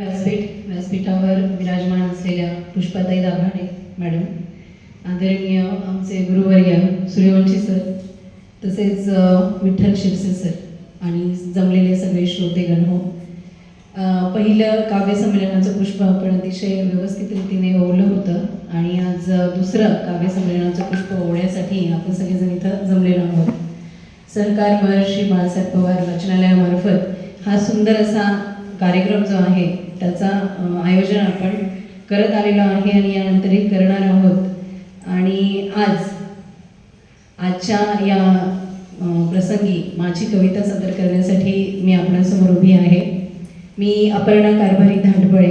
व्यासपीठ व्यासपीठावर विराजमान असलेल्या पुष्पाताई दाभाडे मॅडम. आदरणीय आमचे गुरुवर्य सूर्यवंशी सर तसेच विठ्ठल शिरसे सर आणि जमलेले सगळे श्रोतेगण हो. पहिलं काव्य संमेलनाचं पुष्प आपण अतिशय व्यवस्थित रीतीने ओवलं होतं आणि आज दुसरं काव्य संमेलनाचं पुष्प ओवण्यासाठी आपण सगळेजण इथं जमलेलो आहोत. सरकार महर्षी बाळासाहेब पवार वाचनालयामार्फत हा सुंदर असा कार्यक्रम जो आहे त्याचा आयोजन आपण करत आलेलो आहे आणि यानंतरही करणार आहोत. आणि आज आजच्या या प्रसंगी माझी कविता सादर करण्यासाठी मी आपणासमोर उभी आहे. मी अपर्णा कारभारी धांडबळे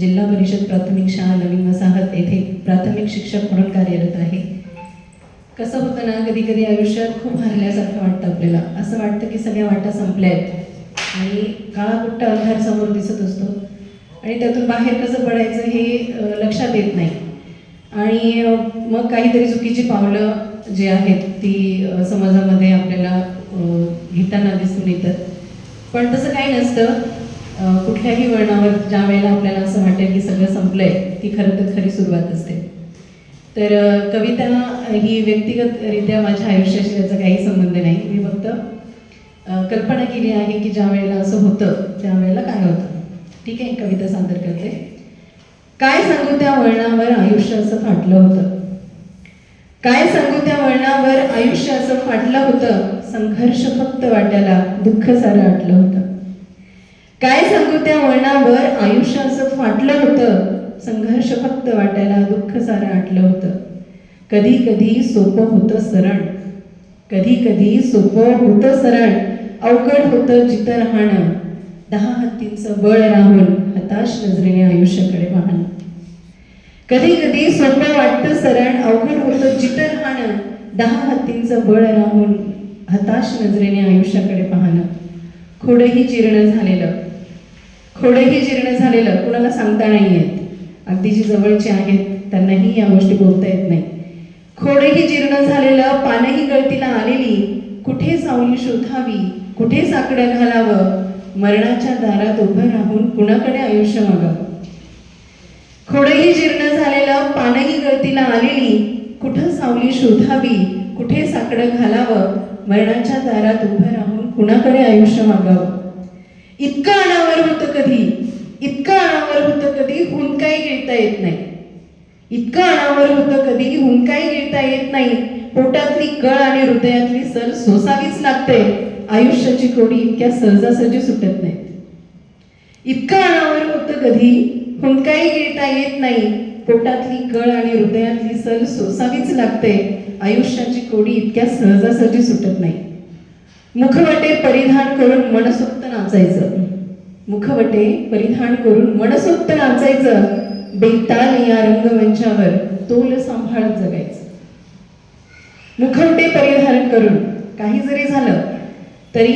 जिल्हा परिषद प्राथमिक शाळा नवीन वसाहत येथे प्राथमिक शिक्षक म्हणून कार्यरत आहे. कसं होतं ना कधी कधी आयुष्यात खूप हरल्यासारखं वाटतं आपल्याला. असं वाटतं की सगळ्या वाटा संपल्या आहेत आणि काळा कुट्टा अंधार समोर दिसत असतो. आणि त्यातून बाहेर कसं पडायचं हे लक्षात येत नाही. आणि मग काहीतरी चुकीची पावलं जे आहेत ती समाजामध्ये आपल्याला घेताना दिसून येतात. पण तसं काही नसतं. कुठल्याही वळणावर ज्या वेळेला आपल्याला असं वाटेल की सगळं संपलंय ती खरं तर खरी सुरुवात असते. तर कविता ही व्यक्तिगतरित्या माझ्या आयुष्याशी त्याचा काही संबंध नाही. मी फक्त कल्पना केली आहे की ज्या वेळेला असं होतं त्यावेळेला काय होतं. ठीक आहे कविता सादर करते. काय सांगू त्या वळणावर आयुष्य असं फाटलं होतं? काय सांगू त्या वळणावर आयुष्य असं फाटलं होतं? संघर्ष फक्त वाट्याला दुःख सारं आटलं होतं. काय सांगू त्या वळणावर आयुष्य असं फाटलं होतं? संघर्ष फक्त वाट्याला दुःख सारं आटलं होतं. कधी कधी सोपं होतं सरण कधी कधी सोपं होतं सरण अवघड होतं जिथं राहणं दहा हत्तींचं बळ राहून हताश नजरेने आयुष्याकडे पाहणं कधी कधी सोपं वाटतं सरण अवघड होतं जिथं राहणं दहा हत्तींचं बळ राहून हताश नजरेने आयुष्याकडे पाहणं. खोडही जीर्ण झालेलं. खोडही जीर्ण झालेलं. कुणाला सांगता नाही येत. अगदी जी जवळचे आहेत त्यांनाही या गोष्टी बोलता येत नाही. खोडही जीर्ण झालेलं पानही गळतीला आलेली. कुठे सावली शोधावी? कुठे साकडं घालावं? मरणाच्या दारात उभं राहून कुणाकडे आयुष्य मागावं? खोडही जीर्ण झालेलं पानही गळतीला आलेली कुठं सावली शोधावी कुठे साकडं घालावं मरणाच्या दारात उभं राहून कुणाकडे आयुष्य मागावं? इतकं अनावर होतं कधी? इतकं अनावर होतं कधी? हुंकाही गिळता येत नाही. इतकं अनावर होतं कधी? हुंकाही गिळता येत नाही. पोटातली कळ आणि हृदयातली सर सोसावीच लागते. आयुष्याची कोडी इतक्या सहजासहजी सुटत नाहीत इतकं अनावर होतं कधी हुंकाही गिळता येत नाही. पोटातली कळ आणि हृदयातली सल सोसावीच लागते. आयुष्याची कोडी इतक्या सहजासहजी सुटत नाही. मुखवटे परिधान करून मनसोक्त नाचायचं. मुखवटे परिधान करून मनसोक्त नाचायचं. बेताल या रंगमंचावर तोल सांभाळत जगायचं. मुखवटे परिधान करून काही जरी झालं तरी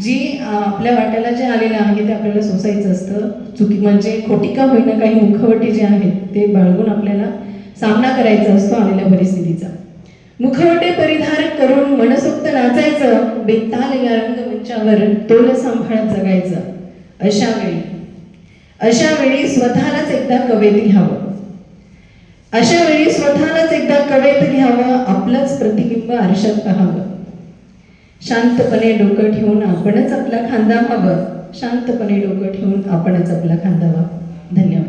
जी आपल्या वाट्याला जे आलेलं आहे ते आपल्याला सोसायचं असतं. चुकी म्हणजे खोटी का होईना काही मुखवटे जे आहेत ते बाळगून आपल्याला सामना करायचा असतो आलेल्या परिस्थितीचा. मुखवटे परिधार करून मनसोक्त नाचायचं बेताल या रंगमंचावर तोल सांभाळत जगायचं. अशा वेळी अशा वेळी स्वतःलाच एकदा कवेत घ्यावं अशा वेळी स्वतःलाच एकदा कवेत घ्यावं आपलंच प्रतिबिंब आरशात पाहावं. शांतपणे डोकं ठेवून आपणच आपला खांदा व्हावं. शांतपणे डोकं ठेवून आपणच आपला खांदा धन्यवाद.